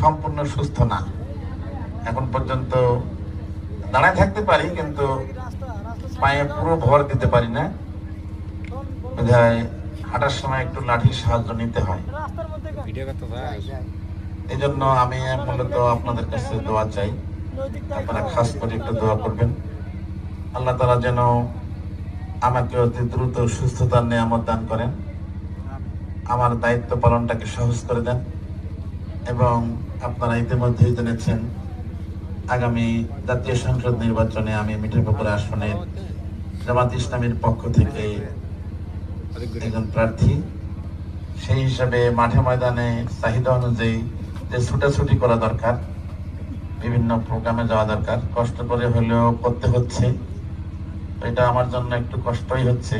সম্পূর্ণ সুস্থ না। এখন পর্যন্ত দাঁড়ায় থাকতে পারি, কিন্তু পায়ে পুরো ভর দিতে পারি না। হাঁটার সময় একটু লাঠির সাহায্য নিতে হয়। এই জন্য আমি মূলত আপনাদের কাছে দোয়া চাই। আপনারা খাস করে একটু দোয়া করবেন। আল্লাহ তালা যেন আমাকে অতি দ্রুত সুস্থতার নিয়ামত দান করেন। আমার দায়িত্ব পালনটাকে সহজ করে দেন। এবং আপনারা ইতিমধ্যেই জেনেছেন, আগামী জাতীয় সংসদ নির্বাচনে আমি মিঠাপুকুর আসনের জামাত ইসলামের পক্ষ থেকে একজন প্রার্থী। সেই হিসাবে মাঠে ময়দানে চাহিদা অনুযায়ী যে ছুটাছুটি করা দরকার, বিভিন্ন প্রোগ্রামে যাওয়া দরকার, কষ্ট করে হলেও করতে হচ্ছে। এটা আমার জন্য একটু কষ্টই হচ্ছে।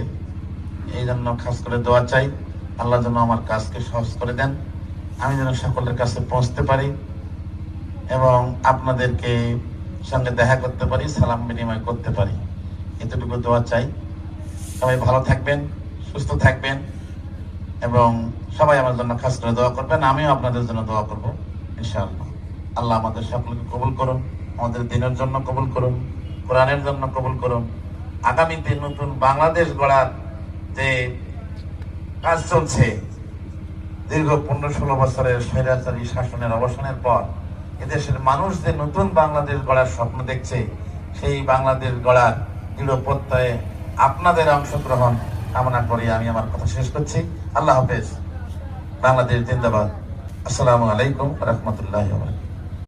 এই জন্য খাস করে দোয়া চাই। আল্লাহ যেন আমার কাজকে সহজ করে দেন। আমি যেন সকলের কাছে পৌঁছতে পারি এবং আপনাদেরকে সঙ্গে দেখা করতে পারি, সালাম বিনিময় করতে পারি। এতটুকু দোয়া চাই। সবাই ভালো থাকবেন, সুস্থ থাকবেন এবং সবাই আমার জন্য খাস করে দোয়া করবেন, আমিও আপনাদের জন্য দোয়া করব, ইনশাআল্লাহ। আল্লাহ আমাদের সকলকে কবুল করুন, আমাদের দিনের জন্য কবুল করুন, কোরআনের জন্য কবুল করুন। আগামীতে নতুন বাংলাদেশ গড়ার যে কাজ চলছে দীর্ঘ পনেরো ষোলো বছরের স্বৈরাচারী শাসনের অবসানের পর এদেশের মানুষ যে নতুন বাংলাদেশ গড়ার স্বপ্ন দেখছে, সেই বাংলাদেশ গড়ার দৃঢ় প্রত্যয়ে আপনাদের অংশগ্রহণ কামনা করে। আমি আমার কথা শেষ করছি। আল্লাহ হাফেজ। বাংলাদেশ জিন্দাবাদ। আসসালামু আলাইকুম রহমতুল্লাহ